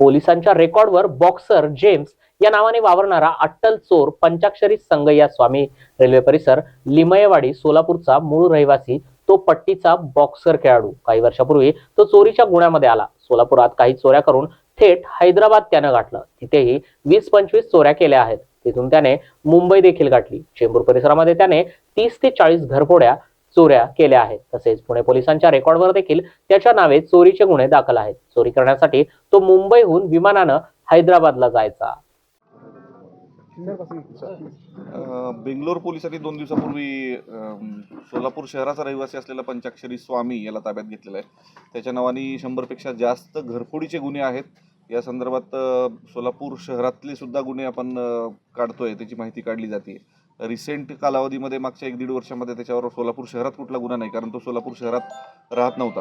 पोलिसांच्या रेकॉर्डवर boxer James या नावाने वावरणारा अट्टल चोर पंचाक्षरी संगय्या स्वामी रेल्वे परिसर लिमयवाडी सोलापूरचा मूळ रहिवासी तो पट्टीचा बॉक्सर खेळाडू. काही वर्षापूर्वी तो चोरीच्या गुन्ह्यामध्ये आला. सोलापुरात काही चोऱ्या करून थेट हैदराबाद त्यानं गाठलं. तिथेही वीस पंचवीस चोऱ्या केल्या आहेत. तिथून त्याने मुंबई देखील गाठली. चेंबूर परिसरामध्ये त्याने तीस ते चाळीस घरफोड्या चोऱ्या केल्या आहेत. तसेच पुणे पोलिसांच्या रेकॉर्डवर देखील त्याच्या नावे चोरीचे गुन्हे दाखल आहेत. चोरी करण्यासाठी तो मुंबईहून विमानानं हैदराबादला जायचा. बेंगलोर पोलिसांनी दोन दिवसापूर्वी सोलापूर शहराचा रहिवासी असलेला पंचाक्षरी स्वामी याला ताब्यात घेतलेला आहे. त्याच्या नावाने शंभरपेक्षा जास्त घरफोडीचे गुन्हे आहेत. या संदर्भात सोलापूर शहरातले सुद्धा गुन्हे आपण काढतोय त्याची माहिती काढली जाते रिसेंट कालावधीमध्ये मागच्या एक दीड वर्षामध्ये त्याच्यावर सोलापूर शहरात कुठला गुन्हा नाही कारण तो सोलापूर शहरात राहत नव्हता.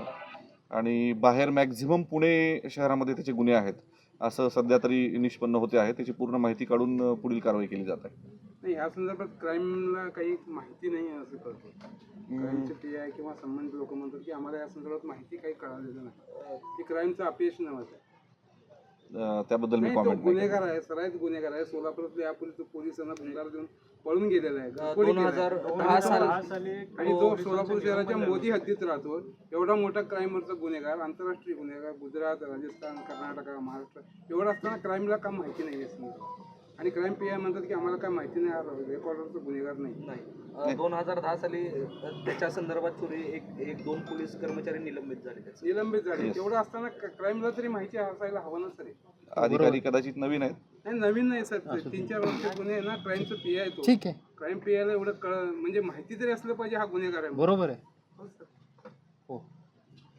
आणि बाहेर मॅक्झिमम पुणे शहरामध्ये त्याचे गुन्हे आहेत असं सध्या तरी निष्पन्न होते आहे. त्याची पूर्ण माहिती काढून पुढील कारवाई केली जात आहे. नाही या संदर्भात क्राईमला काही माहिती नाही आहे असं कळतं. क्राईमचे पी आय किंवा संबंधित लोक म्हणतात की आम्हाला या संदर्भात माहिती काही कळालेलं नाही. की क्राईमचं अपयश नव्हतं अ, त्याबद्दल मी नाही तो कॉमेंट नाही गुन्हेगार आहे सराईत गुन्हेगार आहे. सोलापुरातले यापूर्वी तो पोलिसांना भंगार देऊन पळून गेलेला आहे. घरफोडी दोन हजार केलाय. दहा साल आणि जो सोलापूर शहराच्या मोदी हद्दीत राहतो. एवढा मोठा क्राईमवरचा गुन्हेगार आंतरराष्ट्रीय गुन्हेगार गुजरात राजस्थान कर्नाटक महाराष्ट्र एवढं असताना क्राईमला का माहिती नाही आहे? आणि क्राईम पी आय म्हणतात की आम्हाला काय माहिती नाही रेकॉर्डरचा गुन्हेगार नाही. नाही. दोन हजार दहा साली त्याच्या संदर्भात चोरी एक एक दोन पोलीस कर्मचारी निलंबित झाले त्याचे. निलंबित झाले. तेवढं असताना क्राईमला तरी माहिती असायला हवं ना सर. अधिकारी कदाचित नवीन आहेत. नाही नवीन नाही सर. ते तीन चार वर्ष गुन्हे आहे ना क्राईमचं पी आय तो. ठीक आहे. क्राईम पी आयला एवढं कळ म्हणजे माहिती तरी असलं पाहिजे हा गुन्हेगार आहे बरोबर आहे.